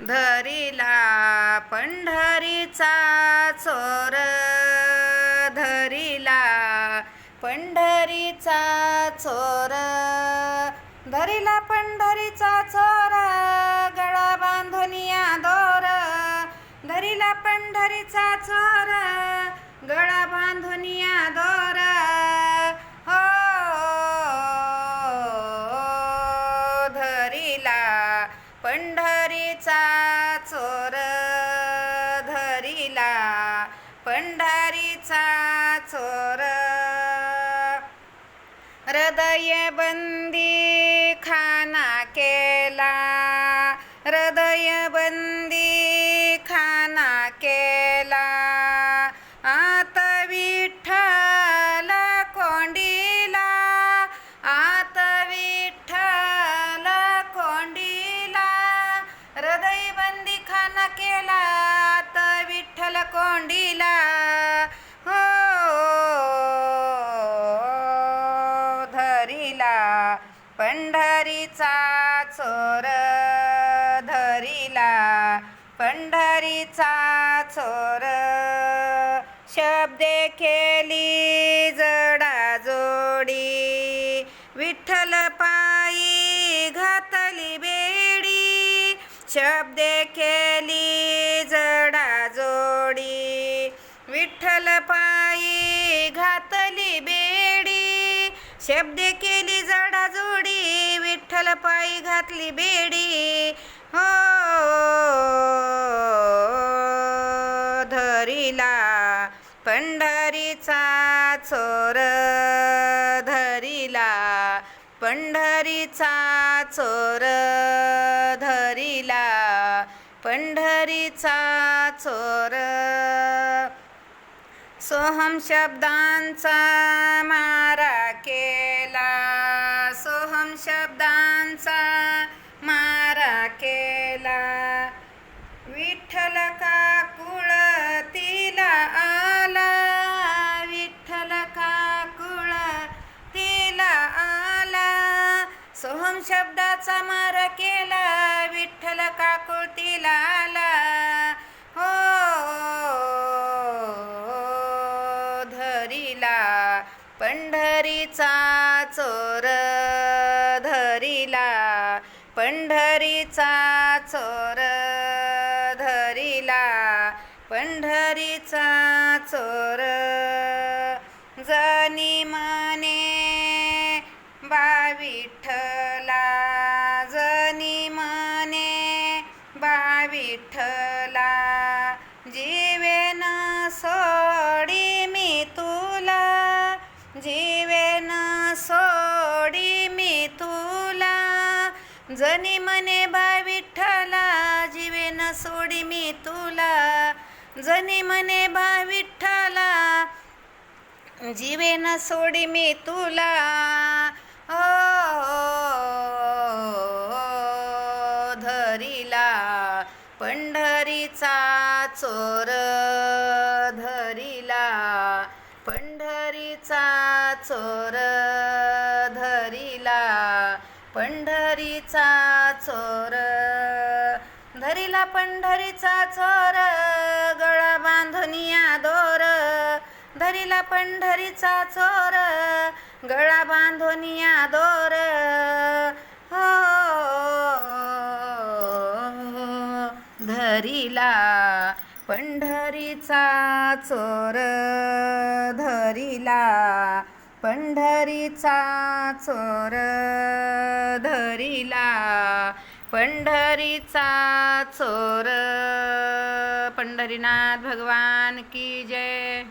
धरिला पंढरीचा चोर. धरिला पंढरीचा चोर. धरिला पंढरीचा चोर. गळा बांधुनिया दोर. धरिला पंढरीचा चोर. गळा बांधुनिया दोर. हो धरिला पंढरीचा गेला पंढारीचा चोर. हृदय बंद कोंडीला हो धरिला. पंढरीचा चोर धरिला. पंढरीचा चोर शब्दे केली जडा जोडी. विठ्ठल पायी घातली बेडी. शब्दे केली शब्दे केली जडा जोडी विठ्ठल पायी घातली बेडी. हो धरिला पंढरीचा चोर धरिला पंढरीचा चोर धरिला पंढरीचा चोर. सोहम शब्दांचा मार केला सोहम शब्दांचा मारा केला. विठ्ठल का कुळतीला आला. विठ्ठल का कुळतीला आला. सोहम शब्दाचा मारा केला. विठ्ठल का कुळतीला आला. हो धरिला. पंढरीचा चोर धरिला. पंढरीचा चोर धरिला. पंढरीचा चोर जनी मने बा विठ्ठला जीवेन सोडी मी तुला. जनी मने बा विठ्ठला जीवेन सोडी मी तुला. हो धरिला पंढरीचा चोर धरिला पंढरीचा चोर. पंढरीचा चोर. धरीला पंढरीचा चोर गळा बांधुनिया दोर. धरीला पंढरीचा चोर गळा बांधुनिया दोर. हो धरीला पंढरीचा चोर धरीला पंढरीचा चोर धरिला. पंढरीचा चोर पंढरीनाथ भगवान की जय.